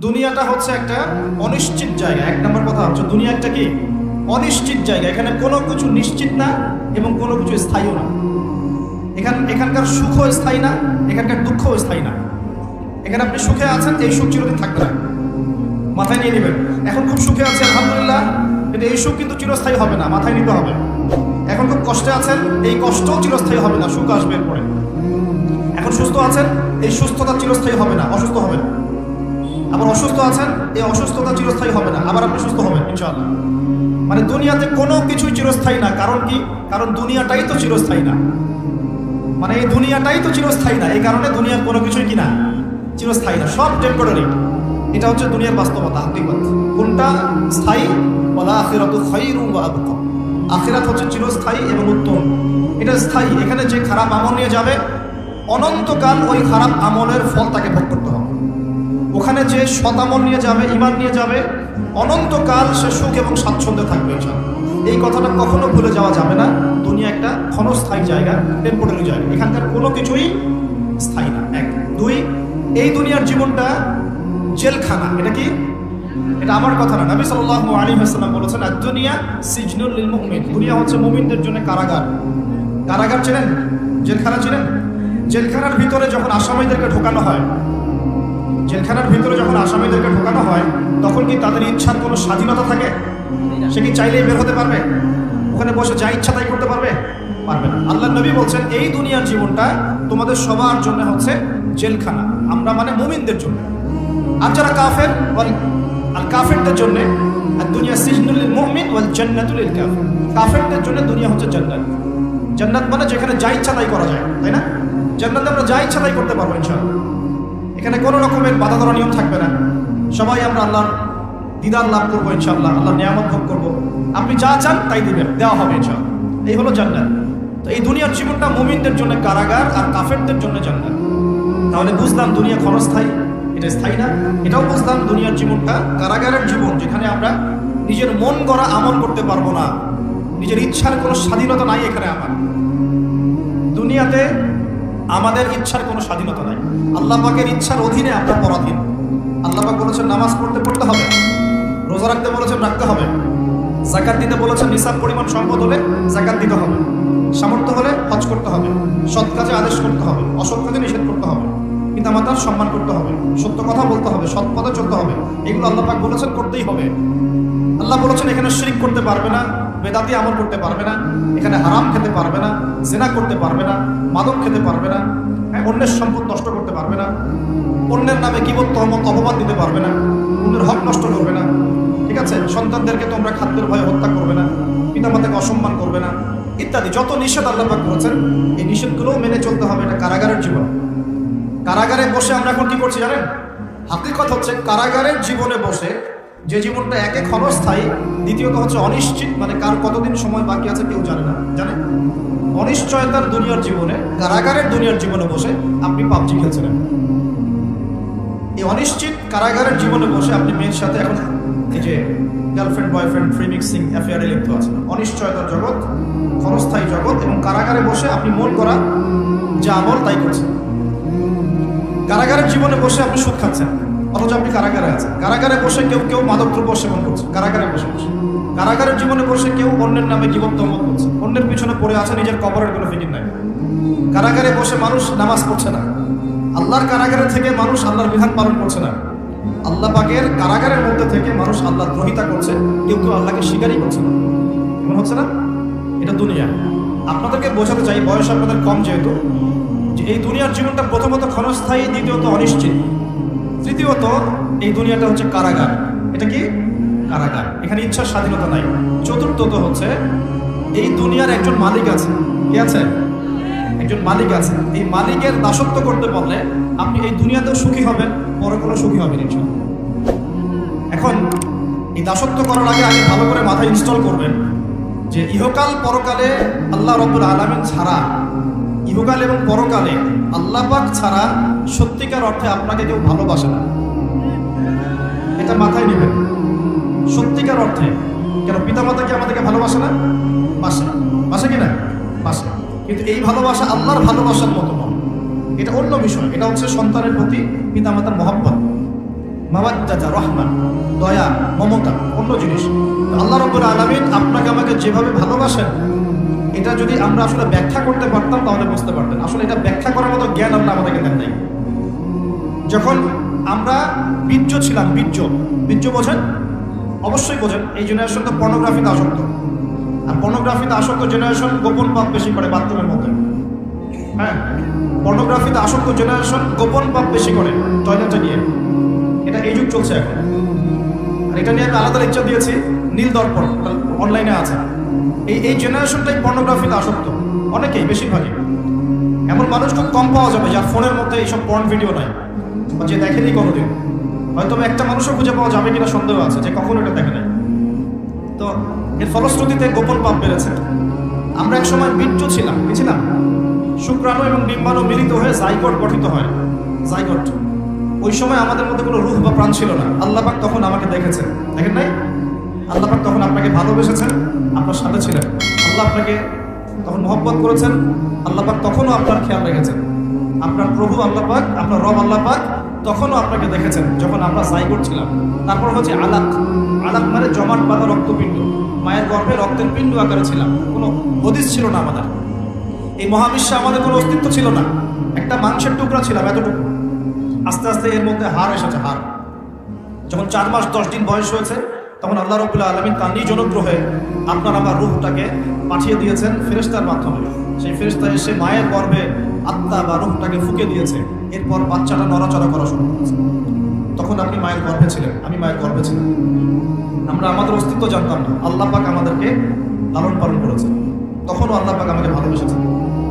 দুনিয়াটা হচ্ছে একটা অনিশ্চিত জায়গা। এক নম্বর কথা হচ্ছে দুনিয়া একটা কি? অনিশ্চিত জায়গা। এখানে কোনো কিছু নিশ্চিত না এবং কোনো কিছু স্থায়ীও না। এখান, এখানকার সুখও স্থায়ী না, এখানকার দুঃখও স্থায়ী না। এখানে আপনি সুখে আছেন, এই সুখ চিরদিন থাকবে না। মাথায় নিয়ে নেবেন। এখন খুব সুখে আছে, আলহামদুলিল্লাহ, কিন্তু এই সুখ কিন্তু চিরস্থায়ী হবে না, মাথায় নিতে হবে। এখন খুব কষ্টে আছেন, এই কষ্টও চিরস্থায়ী হবে না, সুখ আসবে এরপরে। এখন সুস্থ আছেন, এই সুস্থতা চিরস্থায়ী হবে না, অসুস্থ হবেন। আবার অসুস্থ আছেন, এই অসুস্থতা চিরস্থায়ী হবে না। আবার আপনি সুস্থ হবেন, ইনশাআল্লাহ। মানে দুনিয়াতে কোনো কিছুই চিরস্থায়ী না। কারণ কি? কারণ দুনিয়াটাই তো চিরস্থায়ী না। মানে এই দুনিয়াটাই তো চিরস্থায়ী না। এই কারণে দুনিয়ার কোনো কিছুই কি না? চিরস্থায়ী না। সব টেম্পোরারি এটা হচ্ছে দুনিয়ার বাস্তবতা, হাকিকত। কোনটা স্থায়ী? বলা আখিরাত খাইরু ওয়া আবকা আখিরাত হচ্ছে চিরস্থায়ী এবং উত্তম। এটা স্থায়ী। এখানে যে খারাপ আমল নিয়ে যাবে, অনন্তকাল ওই খারাপ আমলের ফল তাকে ভোগ করতে হবে। ওখানে যে শতামল নিয়ে যাবে, ইমান নিয়ে যাবে, অনন্তকাল সে সুখ এবং স্বাচ্ছন্দ্যে থাকবে। এই কথাটা কখনো ভুলে যাওয়া যাবে না। দুনিয়া একটা ক্ষণস্থায়ী জায়গা টেম্পোরারি জায়গা। এখানকার কোনো কিছুই স্থায়ী না। এক। দুই, এই দুনিয়ার জীবনটা জেলখানা। এটা কি? এটা আমার কথা না। নবী সাল্লাল্লাহু আলাইহি ওয়াসাল্লাম বলেছেন আর দুনিয়া সিজনুল মুমিন দুনিয়া হচ্ছে মুমিনদের জন্য কারাগার। কারাগার চেনেন? জেলখানা চেনেন? জেলখানার ভিতরে যখন আসামিদেরকে ঢোকানো হয় জেলখানার ভিতরে যখন আসামিদেরকে ঢোকানো হয়, তখন কি তাদের ইচ্ছার কোনো স্বাধীনতা থাকে? সে কি চাইলেই বের হতে পারবে? ওখানে বসে যা ইচ্ছা তাই করতে পারবে? পারবে না। আল্লাহ নবী বলছেন, এই দুনিয়ার জীবনটা তোমাদের সবার জন্য হচ্ছে জেলখানা। আমরা মানে মুমিনদের জন্য। আর যারা কাফের আর কাফেরদের জন্য, আর দুনিয়া সিজনুল মুমিন ওয়াল জান্নাতুল কাফেরদের জন্য দুনিয়া হচ্ছে জান্নাত। জান্নাত মানে যেখানে যা ইচ্ছা তাই করা যায়, তাই না? জান্নাতে আমরা যা ইচ্ছা তাই করতে পারব ইনশাআল্লাহ। এখানে কোনো রকমের বাধা ধরা নিয়ম থাকবে না। সবাই আমরা আল্লাহর দিদার লাভ করব ইনশাল্লাহ আল্লাহ নিয়ামত ভোগ করব। আপনি যা চান তাই দিবেন, দেওয়া হবে ইনশাআল্লাহ। এই হলো জান্নাত। তো এই দুনিয়ার জীবনটা মুমিনদের জন্য কারাগার আর কাফেরদের জন্য জান্নাত। তাহলে বুঝলাম দুনিয়া ক্ষণস্থায়ী এটা স্থায়ী না। এটাও বুঝলাম দুনিয়ার জীবনটা কারাগারের জীবন, যেখানে আমরা নিজের মন গড়া আমল করতে পারব না। নিজের ইচ্ছার কোনো স্বাধীনতা নাই এখানে আমার। দুনিয়াতে আমাদের ইচ্ছার কোনো স্বাধীনতা নাই। আল্লাহ পাকের ইচ্ছার অধীনে আমরা পরাধীন। আল্লাহ পাক বলেছেন, নামাজ পড়তে পড়তে হবে। রোজা রাখতে বলেছেন, রাখতে হবে। জাকাত দিতে বলেছেন, নিসাব পরিমাণ সম্পদ হলে জাকাত দিতে হবে। সামর্থ্য হলে হজ করতে হবে। সৎ কাজে আদেশ করতে হবে। অসৎ কাজে নিষেধ করতে হবে। পিতা মাতার সম্মান করতে হবে। সত্য কথা বলতে হবে। সৎ পথে চলতে হবে। এগুলো আল্লাহ পাক বলেছেন, করতেই হবে। আল্লাহ বলেছেন, এখানে শিরিক করতে পারবে না, বেদাতি আমল করতে পারবে না, এখানে হারাম খেতে পারবে না, জেনা করতে পারবে না, মাদক খেতে পারবে না হ্যাঁ অন্যের সম্পদ নষ্ট করতে পারবে না, অন্যের নামে কিবত তহমত, অপবাদ দিতে পারবে না, অন্যের হক নষ্ট করবে না, ঠিক আছে? সন্তানদেরকে তোমরা খাদ্যের ভয়ে হত্যা করবে না, পিতামাতাকে অসম্মান করবে না, ইত্যাদি। যত নিষেধ আল্লাহ পাক করেছেন, এই নিষেধগুলোও মেনে চলতে হবে, এটা কারাগারের জীবন। কারাগারে বসে আমরা এখন কি করছি জানেন? হাতির কথা হচ্ছে, কারাগারের জীবনে বসে যে জীবনটা একে ক্ষণস্থায়ী, দ্বিতীয়ত হচ্ছে অনিশ্চিত মানে কার কতদিন সময় বাকি আছে কেউ জানে না, জানে? অনিশ্চয়তার দুনিয়ার জীবনে, কারাগারের দুনিয়ার জীবনে বসে আপনি পাবজি খেলছিলেন এই অনিশ্চিত কারাগারের জীবনে বসে আপনি মেয়ের সাথে এখন এই যে গার্লফ্রেন্ড বয়ফ্রেন্ড ফ্রি মিক্সিং অ্যাফেয়ারে লিপ্ত আছেন। অনিশ্চয়তার জগৎ, ক্ষণস্থায়ী জগৎ, এবং কারাগারে বসে আপনি মন করা যা আমল তাই করছেন। কারাগারের জীবনে বসে আপনি সুখ খাচ্ছেন। অথচ আপনি কারাগারে আছেন। কারাগারে বসে কেউ কেউ মাদকদ্রব্য সেবন করছে। কারাগারে বসে বসে। কারাগারের জীবনে বসে কেউ অন্যের নামে জীবন জীবন্তম্ব করছে। অন্যের পিছনে পড়ে আছে নিজের কবরের কোনো ফিকির নাই। কারাগারে বসে মানুষ নামাজ পড়ছে না। আল্লাহর কারাগারে থেকে মানুষ আল্লাহর বিধান পালন করছে না। আল্লাহ পাকের কারাগারের মধ্যে থেকে মানুষ আল্লাহ দ্রোহিতা করছে। কেউ কেউ আল্লাহকে স্বীকারই করছে না। এমন হচ্ছে না? এটা দুনিয়া। আপনাদেরকে বোঝাতে চাই, বয়স আপনাদের কম যেহেতু। যে এই দুনিয়ার জীবনটা প্রথমত ক্ষণস্থায়ী, দ্বিতীয়ত অনিশ্চিত। তৃতীয়ত, এই দুনিয়াটা হচ্ছে কারাগার। এটা কি? কারাগার। এখানে ইচ্ছার স্বাধীনতা নাই। চতুর্থত হচ্ছে, এই দুনিয়ার একজন মালিক আছে। কি আছে? একজন মালিক আছে। এই মালিকের দাসত্ব করতে পারলে আপনি এই দুনিয়াতেও সুখী হবেন, পরে কোনো সুখী হবেন ইনশাল্লাহ এখন, এই দাসত্ব করার আগে আগে ভালো করে মাথায় ইনস্টল করবেন যে ইহকাল পরকালে আল্লাহ রব্বুল আলমিন ছাড়া ইহকাল এবং পরকালে আল্লাহ পাক ছাড়া সত্যিকার অর্থে আপনাকে কেউ ভালোবাসে না। এটা মাথায় নেবেন। সত্যিকার অর্থে। কেন পিতামাতা কি আমাদেরকে ভালোবাসে না? বাসে না। বাসে কি না? বাসে। কিন্তু এই ভালোবাসা আল্লাহর ভালোবাসার মতো নয়। এটা অন্য বিষয়। এটা হচ্ছে সন্তানের প্রতি পিতামাতার মহব্বত। মাওয়াজ্জাতা রহমান, দয়া, মমতা, অন্য জিনিস। আল্লাহ রব্বুল আলমিন আপনাকে আমাকে যেভাবে ভালোবাসেন এটা যদি আমরা আসলে ব্যাখ্যা করতে পারতাম, তাহলে বুঝতে পারতেন। আসলে এটা ব্যাখ্যা করার মতো জ্ঞান আল্লাহ আমাদেরকে দেন নাই। যখন আমরা বীর্য ছিলাম, বীর্য বীর্য বোঝেন? অবশ্যই বোঝেন, এই জেনারেশন তো পর্নোগ্রাফিতে আসক্ত। আর পর্নোগ্রাফিতে আসক্ত জেনারেশন গোপন পাপ বেশি করে বাথরুমের মধ্যে। হ্যাঁ? পর্নোগ্রাফিতে আসক্ত জেনারেশন গোপন পাপ বেশি করে টয়লেটে নিয়ে। এটা এই যুগ চলছে এখন। আর এটা নিয়ে আমি আলাদা লেকচার দিয়েছি, নীল দর্পণ অনলাইনে আছে। এই এই জেনারেশনটাই পর্নোগ্রাফিতে আসক্ত। অনেকেই, বেশিরভাগই। এমন মানুষ খুব কম পাওয়া যাবে যার ফোনের মধ্যে এইসব পর্ন ভিডিও নাই। বা যে দেখেনি কোনোদিন। হয়তো একটা মানুষও খুঁজে পাওয়া যাবে কিনা সন্দেহ আছে যে কখনো এটা দেখে নাই। তো এর ফলশ্রুতিতে গোপন পাপ বেড়েছে। আমরা এক সময় বীর্য ছিলাম, কি ছিলাম? শুক্রাণু এবং ডিম্বাণু মিলিত হয়ে জাইগট গঠিত হয়। জাইগট ওই সময় আমাদের মধ্যে কোনো রুহ বা প্রাণ ছিল না। আল্লাহ পাক তখন আমাকে দেখেছেন। দেখেন নাই? আল্লাহ তখন আপনাকে ভালোবেসেছেন, আপনার সাথে ছিলেন। আল্লাহ আপনাকে তখন মহব্বত করেছেন, আল্লাহ পাক তখনও আপনার খেয়াল রেখেছেন। আপনার প্রভু আল্লাহ পাক, আপনার রব আল্লাহ পাক তখনও আপনাকে দেখেছেন, যখন আমরা সাই করছিলাম তারপর হচ্ছে আলাক। আলাক মানে জমাট বাঁধা রক্তপিণ্ড। মায়ের গর্ভে রক্তের পিণ্ড আকারে ছিলাম। কোনো হদিস ছিল না আমাদের। এই মহাবিশ্বে আমাদের কোনো অস্তিত্ব ছিল না। একটা মাংসের টুকরা ছিলাম এতটুকু। আস্তে আস্তে এর মধ্যে হার এসেছে হার যখন চার মাস দশ দিন বয়স হয়েছে তখন আল্লাহ রবুল্লা আলমিন তার নিজ অনুগ্রহে আপনার আমার রূহটাকে পাঠিয়ে দিয়েছেন ফেরেস্তার মাধ্যমে। সেই ফেরেস্তা এসে মায়ের গর্ভে আত্মা বা রূহটাকে ফুকে দিয়েছে। এরপর বাচ্চাটা নড়াচড়া করা শুরু করেছে। তখন আপনি মায়ের গর্ভে ছিলেন, আমি মায়ের গর্ভে ছিলাম। আমরা আমাদের অস্তিত্ব জানতাম না। আল্লাহ পাক আমাদেরকে লালন পালন করেছেন। তখনও আল্লাহ পাক আমাকে ভালোবেসেছেন।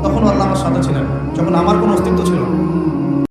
তখনও আল্লাহ আমার সাথে ছিলেন। যখন আমার কোনো অস্তিত্ব ছিল না।